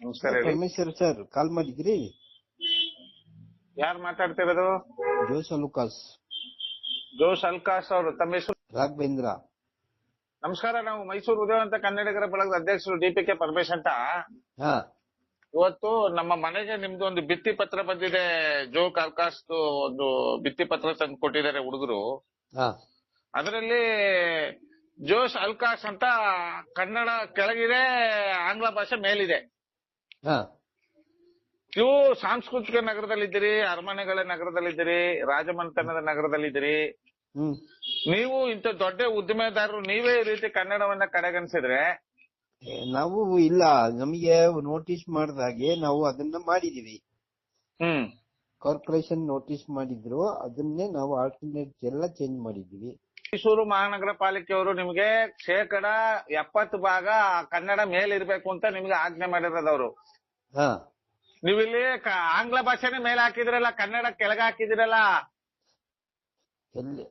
ನಮಸ್ಕಾರ ಹೇಳಿ. Parameshwar sir call ಮಾಡಿದ್ರಿ? ಯಾರು ಮಾತಾಡ್ತಿರೋದು? ಜೋಸ್ ಲುಕಾಸ್ ಜೋಶ್ ಅಲ್ಕಾಸ್ ಅವರು ತಮ್ಮ ಹೆಸರು? ರಾಘವೇಂದ್ರ. ನಮಸ್ಕಾರ ನಾವು ಮೈಸೂರು ಉದಯವಂತ ಕನ್ನಡಿಗರ ಬಳಗದ ಅಧ್ಯಕ್ಷರು ಡಿ ಪಿ ಕೆ ಪರಮೇಶ್ ಅಂತ. ಹಾ. ಇವತ್ತು ನಮ್ಮ ಮನೆಗೆ ನಿಮ್ದು ಒಂದು ಭಿತ್ತಿ ಪತ್ರ ಬಂದಿದೆ ಜೋ ಅಲ್ಕಾಸ್ ಒಂದು ಭಿತ್ತಿ ಪತ್ರ ತಂದು ಕೊಟ್ಟಿದ್ದಾರೆ ಹುಡುಗರು. ಹಾ. ಅದರಲ್ಲಿ ಜೋಶ್ ಅಲ್ಕಾಸ್ ಅಂತ ಕನ್ನಡ ಕೆಳಗಿದೆ ಆಂಗ್ಲ ಭಾಷೆ ಮೇಲಿದೆ. ನೀವು ಸಾಂಸ್ಕೃತಿಕ ನಗರದಲ್ಲಿದ್ದೀರಿ ಅರಮನೆಗಳ ನಗರದಲ್ಲಿದ್ದೀರಿ ರಾಜಮನೆತನದ ನಗರದಲ್ಲಿದ್ದೀರಿ. ಹ್ಮ್. ನೀವು ಇಂಥ ದೊಡ್ಡ ಉದ್ದಿಮೆದಾರರು ನೀವೇ ಈ ರೀತಿ ಕನ್ನಡವನ್ನ ಕಡೆಗಣಿಸಿದ್ರೆ? ನಾವು ಇಲ್ಲ. ನಮಗೆ ನೋಟಿಸ್ ಮಾಡಿದಾಗೆ ನಾವು ಅದನ್ನ ಮಾಡಿದೀವಿ. ಹ್ಮ್. ಕಾರ್ಪೊರೇಷನ್ ನೋಟಿಸ್ ಮಾಡಿದ್ರು ಅದನ್ನೇ ನಾವು ಆಲ್ಟರ್ನೇಟ್ ಎಲ್ಲ ಚೇಂಜ್ ಮಾಡಿದೀವಿ ಮೈಸೂರು ಮಹಾನಗರ ಪಾಲಿಕೆಯವರು ನಿಮಗೆ ಶೇಕಡ ಎಪ್ಪತ್ತು ಭಾಗ ಕನ್ನಡ ಮೇಲಿರ್ಬೇಕು ಅಂತ ನಿಮ್ಗೆ ಆಜ್ಞೆ ಮಾಡಿರೋದವ್ರು. ಹಾ. ನೀವಿಲ್ಲಿ ಕ- ಆಂಗ್ಲ ಭಾಷೆನೇ ಮೇಲೆ ಹಾಕಿದ್ರಲ್ಲ ಕನ್ನಡ ಕೆಳಗೆ ಹಾಕಿದಿರಲ್ಲ ಎಲ್ಲಿ?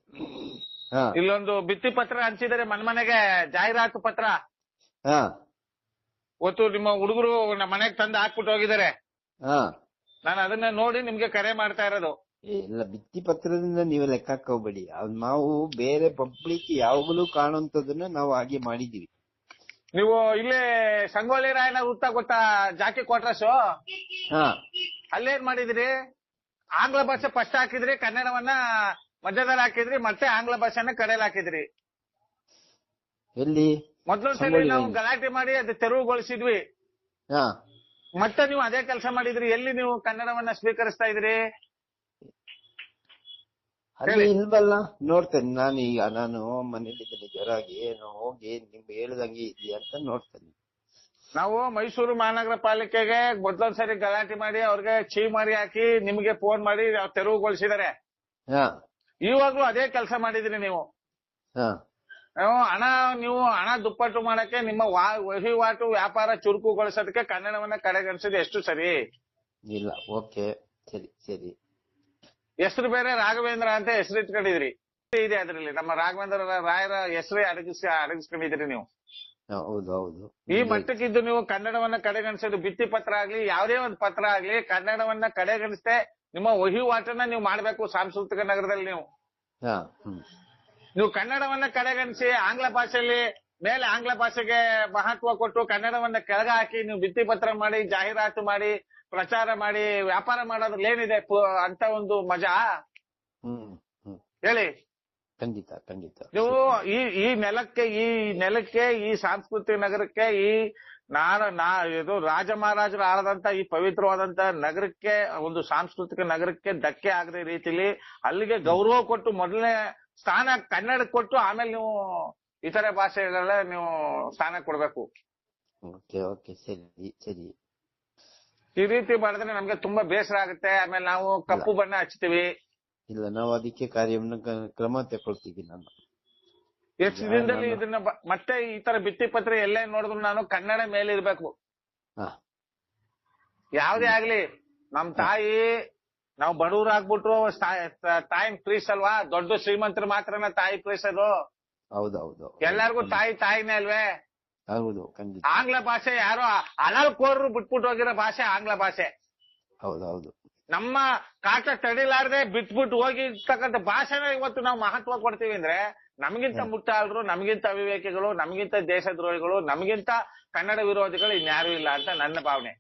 ಹಾ. ಇಲ್ಲೊಂದು ಭಿತ್ತಿ ಪತ್ರ ಹಂಚಿದರೆ ಮನ್ಮನೆಗೆ ಜಾಹೀರಾತು ಪತ್ರ. ಹಾ. ಇವತ್ತು ನಿಮ್ಮ ಹುಡುಗರು ನಮ್ಮ ಮನೆಗೆ ತಂದು ಹಾಕ್ಬಿಟ್ಟು ಹೋಗಿದ್ದಾರೆ. ಹಾ. ನಾನು ಅದನ್ನ ನೋಡಿ ನಿಮ್ಗೆ ಕರೆ ಮಾಡ್ತಾ ಇರೋದು. ಇಲ್ಲ ಭಿತ್ತಿ ಪತ್ರದಿಂದ ನೀವು ಲೆಕ್ಕ ಹಾಕೋಬೇಡಿ ಅದ್ ನಾವು ಬೇರೆ ಪಬ್ಲಿಕ್ ಯಾವಾಗಲೂ ಕಾಣುವಂತದನ್ನ ನಾವು ಹಾಗೆ ಮಾಡಿದೀವಿ ನೀವು ಇಲ್ಲೇ ಸಂಗೊಳ್ಳಿ ರಾಯನ ವೃತ್ತ ಗೊತ್ತಾ? ಜಾಕಿ ಕ್ವಾರ್ಟರ್ಸ್ ಹಾ. ಅಲ್ಲೇನ್ ಮಾಡಿದ್ರಿ? ಆಂಗ್ಲ ಭಾಷೆ ಫಸ್ಟ್ ಹಾಕಿದ್ರಿ ಕನ್ನಡವನ್ನ ಮಧ್ಯದಲ್ಲಿ ಹಾಕಿದ್ರಿ ಮತ್ತೆ ಆಂಗ್ಲ ಭಾಷೆನ ಕಡೆಯಲ್ಲಿ ಹಾಕಿದ್ರಿ. ಎಲ್ಲಿ? ಮೊದಲು ಸಂಗೊಳ್ಳಿ ನಾವು ರಾಯಣ್ಣ. ಗಲಾಟೆ ಮಾಡಿ ಅದು ತೆರವುಗೊಳಿಸಿದ್ವಿ. ಹಾ. ಮತ್ತೆ ನೀವು ಅದೇ ಕೆಲಸ ಮಾಡಿದ್ರಿ ಎಲ್ಲಿ ನೀವು ಕನ್ನಡವನ್ನ ಸ್ವೀಕರಿಸ್ತಾ ಇದ್ರಿ? ಅಲ್ಲಿ ಇಲ್ವಲ್ಲ ನೋಡ್ತೇನೆ ನಾನು ಈಗ ನಾನು ಮನೇಲಿದ್ದೀನಿ ಜ್ವರಾಗಿ ನಾನು ಹೋಗಿ ನಿಮ್ಗೆ ಹೇಳ್ದಂಗೆ ಇದೆಯಾ ಅಂತ ನೋಡ್ತೇನೆ. ನಾವು ಮೈಸೂರು ಮಹಾನಗರ ಪಾಲಿಕೆಗೆ ಮೊದಲೊಂದ್ ಸರಿ ಗಲಾಟೆ ಮಾಡಿ ಅವ್ರಿಗೆ ಚೀ ಮಾರಿ ಹಾಕಿ ನಿಮ್ಗೆ ಫೋನ್ ಮಾಡಿ ತೆರವುಗೊಳಿಸಿದ್ದಾರೆ. ಹಾ. ಇವಾಗ್ಲೂ ಅದೇ ಕೆಲಸ ಮಾಡಿದ್ರಿ ನೀವು. ಹಾ. ನೀವು ಹಣ ನೀವು ಹಣ ದುಪ್ಪಟ್ಟು ಮಾಡಕ್ಕೆ ನಿಮ್ಮ ವಹಿವಾಟು ವ್ಯಾಪಾರ ಚುರುಕುಗೊಳಿಸೋದಕ್ಕೆ ಕನ್ನಡವನ್ನ ಕಡೆಗಣಿಸೋದು ಎಷ್ಟು ಸರಿ? ಇಲ್ಲ ಓಕೆ ಸರಿ ಸರಿ. ಹೆಸರು ಬೇರೆ ರಾಘವೇಂದ್ರ ಅಂತ ಹೆಸರು ಇಟ್ಕೊಂಡಿದ್ರಿ. ಇದೆ ಅದ್ರಲ್ಲಿ ನಮ್ಮ ರಾಘವೇಂದ್ರ ರಾಯರ ಹೆಸರೇ ಅಡಗಿಸಿ ಅಡಗಿಸ್ಕೊಂಡಿದ್ರಿ ನೀವು. ಹೌದು ಹೌದು. ಈ ಮಟ್ಟಕ್ಕಿದ್ದು ನೀವು ಕನ್ನಡವನ್ನ ಕಡೆಗಣಿಸೋದು ಭಿತ್ತಿ ಪತ್ರ ಆಗ್ಲಿ ಯಾವುದೇ ಒಂದು ಪತ್ರ ಆಗ್ಲಿ ಕನ್ನಡವನ್ನ ಕಡೆಗಣಿಸದೆ ನಿಮ್ಮ ವಹಿವಾಟನ್ನ ನೀವು ಮಾಡ್ಬೇಕು ಸಾಂಸ್ಕೃತಿಕ ನಗರದಲ್ಲಿ ನೀವು. ನೀವು ಕನ್ನಡವನ್ನ ಕಡೆಗಣಿಸಿ ಆಂಗ್ಲ ಭಾಷೆಯಲ್ಲಿ ಮೇಲೆ ಆಂಗ್ಲ ಭಾಷೆಗೆ ಮಹತ್ವ ಕೊಟ್ಟು ಕನ್ನಡವನ್ನ ಕೆಳಗ ಹಾಕಿ ನೀವು ಭಿತ್ತಿ ಪತ್ರ ಮಾಡಿ ಜಾಹೀರಾತು ಮಾಡಿ ಪ್ರಚಾರ ಮಾಡಿ ವ್ಯಾಪಾರ ಮಾಡೋದ್ರಲ್ಲಿ ಏನಿದೆ ಅಂತ ಒಂದು ಮಜಾ? ಹೇಳಿ. ಖಂಡಿತ ಖಂಡಿತ. ನೀವು ಈ ಈ ನೆಲಕ್ಕೆ ಈ ನೆಲಕ್ಕೆ ಈ ಸಾಂಸ್ಕೃತಿಕ ನಗರಕ್ಕೆ ಈ ನಾನು ನಾ ಇದು ರಾಜ ಮಹಾರಾಜರು ಆಳದಂತ ಈ ಪವಿತ್ರವಾದಂತ ನಗರಕ್ಕೆ ಒಂದು ಸಾಂಸ್ಕೃತಿಕ ನಗರಕ್ಕೆ ಧಕ್ಕೆ ಆಗದ ರೀತಿಲಿ ಅಲ್ಲಿಗೆ ಗೌರವ ಕೊಟ್ಟು ಮೊದಲನೇ ಸ್ಥಾನ ಕನ್ನಡ ಕೊಟ್ಟು ಆಮೇಲೆ ನೀವು ಇತರೆ ಭಾಷೆಗಳೆಲ್ಲ ನೀವು ಸ್ಥಾನ ಕೊಡ್ಬೇಕು. ಓಕೆ ಓಕೆ ಸರಿ ಸರಿ. ಈ ರೀತಿ ಮಾಡಿದ್ರೆ ನಮ್ಗೆ ತುಂಬಾ ಬೇಸರ ಆಗುತ್ತೆ. ಆಮೇಲೆ ನಾವು ಕಪ್ಪು ಬಣ್ಣ ಹಚ್ತೀವಿ. ಇಲ್ಲ ನಾವು ಅದಕ್ಕೆ ಕಾರ್ಯವನ್ನು ಕ- ಕ್ರಮ ತಗೊಳ್ತೀವಿ ನಾನು. ಎಷ್ಟು ದಿನದಲ್ಲಿ ಇದನ್ನ ಬ- ಮತ್ತೆ ಈ ತರ ಭಿತ್ತಿ ಪತ್ರ ಎಲ್ಲೇ ನೋಡಿದ್ರು ನಾನು ಕನ್ನಡ ಮೇಲಿರ್ಬೇಕು ಹಾ. ಯಾವ್ದೇ ಆಗ್ಲಿ ನಮ್ ತಾಯಿ ನಾವು ಬಡವ್ರು ಆಗ್ಬಿಟ್ರು ತಾಯಿ ಪ್ರೀಸ್ ಅಲ್ವಾ? ದೊಡ್ಡ ಶ್ರೀಮಂತರು ಮಾತ್ರನ ತಾಯಿ ಪ್ರೀಸ್ ಅದು. ಹೌದು ಹೌದು ಎಲ್ಲಾರ್ಗು ತಾಯಿ ತಾಯಿನೇ ಅಲ್ವೇ? ಹೌದು ಖಂಡಿತ. ಆಂಗ್ಲ ಭಾಷೆ ಯಾರೋ ಅನಲ್ಕೋರ್ರು ಬಿಟ್ಬಿಟ್ಟು ಹೋಗಿರೋ ಭಾಷೆ ಆಂಗ್ಲ ಭಾಷೆ. ಹೌದೌದು. ಹೌದು ನಮ್ಮ ಕಾಟ ತಡಿಲಾರ್ದೆ ಬಿಟ್ಬಿಟ್ಟು ಹೋಗಿರ್ತಕ್ಕಂಥ ಭಾಷೆನ ಇವತ್ತು ನಾವು ಮಹತ್ವ ಕೊಡ್ತೀವಿ ಅಂದ್ರೆ ನಮಗಿಂತ ಮುಟ್ಟಾಳರು ನಮಗಿಂತ ಅವಿವೇಕಿಗಳು ನಮಗಿಂತ ದೇಶದ್ರೋಹಿಗಳು ನಮಗಿಂತ ಕನ್ನಡ ವಿರೋಧಿಗಳು ಇನ್ಯಾರು ಇಲ್ಲ ಅಂತ ನನ್ನ ಭಾವನೆ.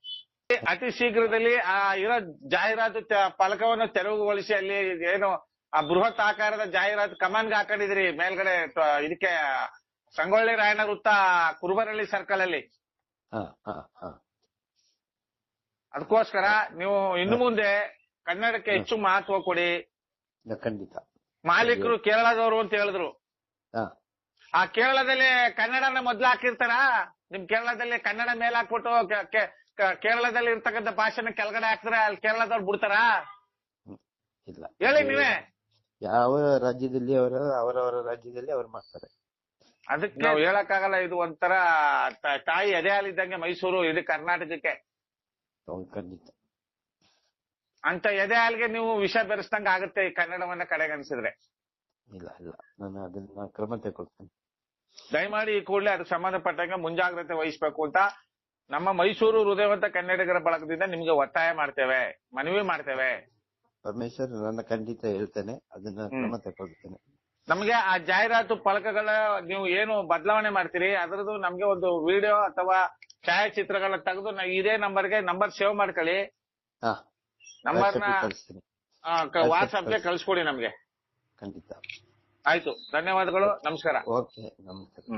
ಅತಿ ಶೀಘ್ರದಲ್ಲಿ ಆ ಇರೋ ಜಾಹೀರಾತು ಫಲಕವನ್ನು ತೆರವುಗೊಳಿಸಿ ಅಲ್ಲಿ ಏನು ಆ ಬೃಹತ್ ಆಕಾರದ ಜಾಹೀರಾತು ಕಮಾನ್ಗೆ ಹಾಕೊಂಡಿದ್ರಿ ಮೇಲ್ಗಡೆ ಇದಕ್ಕೆ ಸಂಗೊಳ್ಳಿ ರಾಯಣ್ಣ ವೃತ್ತ ಕುರುಬರಳ್ಳಿ ಸರ್ಕಲ್ ಅಲ್ಲಿ. ಅದಕ್ಕೋಸ್ಕರ ನೀವು ಇನ್ನು ಮುಂದೆ ಕನ್ನಡಕ್ಕೆ ಹೆಚ್ಚು ಮಹತ್ವ ಕೊಡಿ. ಖಂಡಿತ. ಮಾಲೀಕರು ಕೇರಳದವರು ಅಂತ ಹೇಳಿದ್ರು. ಆ ಕೇರಳದಲ್ಲಿ ಕನ್ನಡನ ಮೊದ್ಲು ಹಾಕಿರ್ತಾರ? ನಿಮ್ ಕೇರಳದಲ್ಲಿ ಕನ್ನಡ ಮೇಲೆ ಹಾಕ್ಬಿಟ್ಟು ಕೇರಳದಲ್ಲಿ ಇರ್ತಕ್ಕಂಥ ಭಾಷೆನ ಕೆಳಗಡೆ ಹಾಕ್ತಾರೆ ಅಲ್ಲಿ ಕೇರಳದವ್ರು ಬಿಡ್ತಾರಾ? ಇಲ್ಲ. ಹೇಳಿ ನೀವೇ. ಯಾವ ರಾಜ್ಯದಲ್ಲಿ ಅವರ ಅವರವರ ರಾಜ್ಯದಲ್ಲಿ ಅವ್ರು ಮಾಡ್ತಾರೆ. ಅದಕ್ಕೆ ನಾವು ಹೇಳಕ್ಕಾಗಲ್ಲ ಇದು ಒಂಥರ ತಾಯಿ ಎದೆ ಹಾಲಿದ್ದಂಗೆ ಮೈಸೂರು ಇದು ಕರ್ನಾಟಕಕ್ಕೆ. ಖಂಡಿತ. ಅಂತ ಎದೆ ಹಾಲಿಗೆ ನೀವು ವಿಷ ಬೆರೆಸ್ದಂಗ ಆಗುತ್ತೆ ಈ ಕನ್ನಡವನ್ನ ಕಡೆಗಣಿಸಿದ್ರೆ. ಇಲ್ಲ ಇಲ್ಲ. ನಾನು ಅದನ್ನ ಕ್ರಮ ತಗೊಳ್ತೇನೆ. ದಯಮಾಡಿ ಈ ಕೂಡಲೇ ಅದಕ್ಕೆ ಸಂಬಂಧಪಟ್ಟಂಗೆ ಮುಂಜಾಗ್ರತೆ ವಹಿಸ್ಬೇಕು ಅಂತ ನಮ್ಮ ಮೈಸೂರು ಹೃದಯವಂತ ಕನ್ನಡಿಗರ ಬಳಗದಿಂದ ನಿಮ್ಗೆ ಒತ್ತಾಯ ಮಾಡ್ತೇವೆ ಮನವಿ ಮಾಡ್ತೇವೆ. ಪರಮೇಶ್ವರ್ ನನ್ನ ಖಂಡಿತ ಹೇಳ್ತೇನೆ. ಅದನ್ನ. ಕ್ರಮ ತಗೊಳ್ತೇನೆ ನಮ್ಗೆ ಆ ಜಾಹೀರಾತು ಫಲಕಗಳ ನೀವು ಏನು ಬದಲಾವಣೆ ಮಾಡ್ತೀರಿ ಅದರದ್ದು ನಮ್ಗೆ ಒಂದು ವಿಡಿಯೋ ಅಥವಾ ಛಾಯಾಚಿತ್ರಗಳನ್ನ ತೆಗೆದು ಇದೇ ನಂಬರ್ಗೆ ನಂಬರ್ ಸೇವ್ ಮಾಡ್ಕೊಳ್ಳಿ. ಹಾ. ನಂಬರ್ನ ಕಳಿಸ್ತೀನಿ. ವಾಟ್ಸ್ಆಪ್ಗೆ ಕಳ್ಸ್ಕೊಡಿ ನಮ್ಗೆ. ಖಂಡಿತ. ಆಯ್ತು. ಧನ್ಯವಾದಗಳು. ನಮಸ್ಕಾರ. ಓಕೆ. ನಮಸ್ಕಾರ.